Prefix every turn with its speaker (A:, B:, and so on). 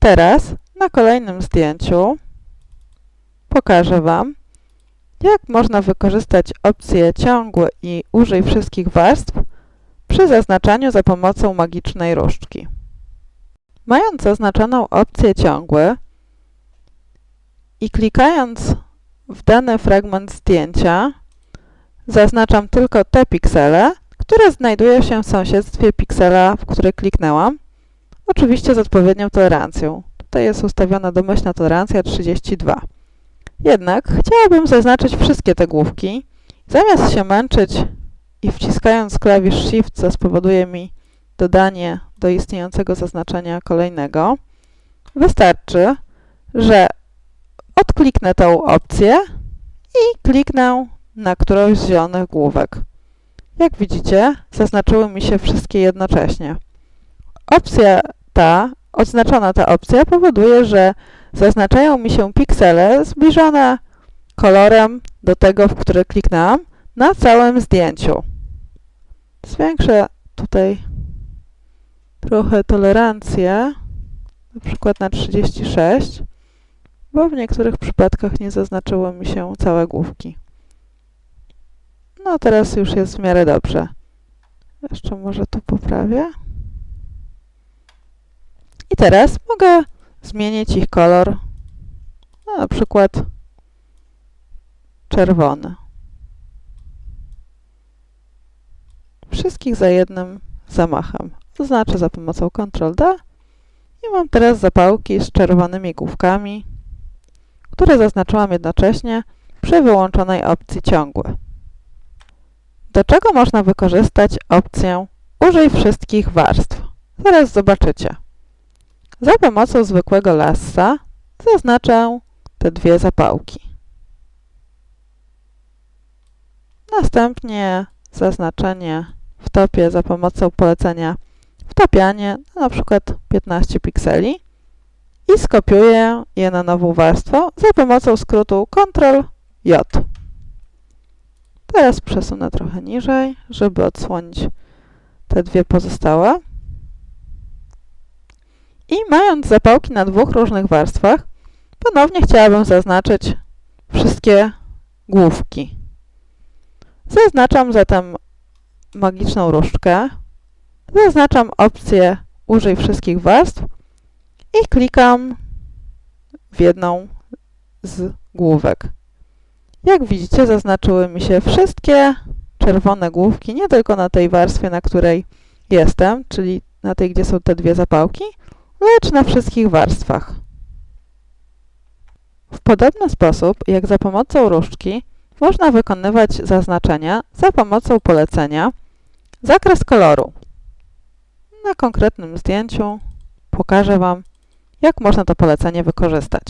A: Teraz na kolejnym zdjęciu pokażę Wam, jak można wykorzystać opcję ciągłe i użyj wszystkich warstw przy zaznaczaniu za pomocą magicznej różdżki. Mając zaznaczoną opcję ciągłe i klikając w dany fragment zdjęcia, zaznaczam tylko te piksele, które znajdują się w sąsiedztwie piksela, w który kliknęłam, oczywiście z odpowiednią tolerancją. Tutaj jest ustawiona domyślna tolerancja 32. Jednak chciałabym zaznaczyć wszystkie te główki. Zamiast się męczyć i wciskając klawisz Shift, co spowoduje mi dodanie do istniejącego zaznaczenia kolejnego, wystarczy, że odkliknę tą opcję i kliknę na którąś z zielonych główek. Jak widzicie, zaznaczyły mi się wszystkie jednocześnie. Opcja ta, odznaczona ta opcja powoduje, że zaznaczają mi się piksele zbliżone kolorem do tego, w który kliknęłam, na całym zdjęciu. Zwiększę tutaj trochę tolerancję, na przykład na 36, bo w niektórych przypadkach nie zaznaczyły mi się całe główki. No teraz już jest w miarę dobrze. Jeszcze może tu poprawię. Teraz mogę zmienić ich kolor, no, na przykład czerwony. Wszystkich za jednym zamachem. Zaznaczę za pomocą Ctrl D i mam teraz zapałki z czerwonymi główkami, które zaznaczyłam jednocześnie przy wyłączonej opcji ciągłe. Do czego można wykorzystać opcję Użyj wszystkich warstw? Zaraz zobaczycie. Za pomocą zwykłego lassa zaznaczę te dwie zapałki. Następnie zaznaczenie w topie za pomocą polecenia wtapianie, na przykład 15 pikseli i skopiuję je na nową warstwę za pomocą skrótu Ctrl-J. Teraz przesunę trochę niżej, żeby odsłonić te dwie pozostałe. I mając zapałki na dwóch różnych warstwach, ponownie chciałabym zaznaczyć wszystkie główki. Zaznaczam zatem magiczną różdżkę, zaznaczam opcję Użyj wszystkich warstw i klikam w jedną z główek. Jak widzicie, zaznaczyły mi się wszystkie czerwone główki, nie tylko na tej warstwie, na której jestem, czyli na tej, gdzie są te dwie zapałki, lecz na wszystkich warstwach. W podobny sposób, jak za pomocą różdżki, można wykonywać zaznaczenia za pomocą polecenia zakres koloru. Na konkretnym zdjęciu pokażę Wam, jak można to polecenie wykorzystać.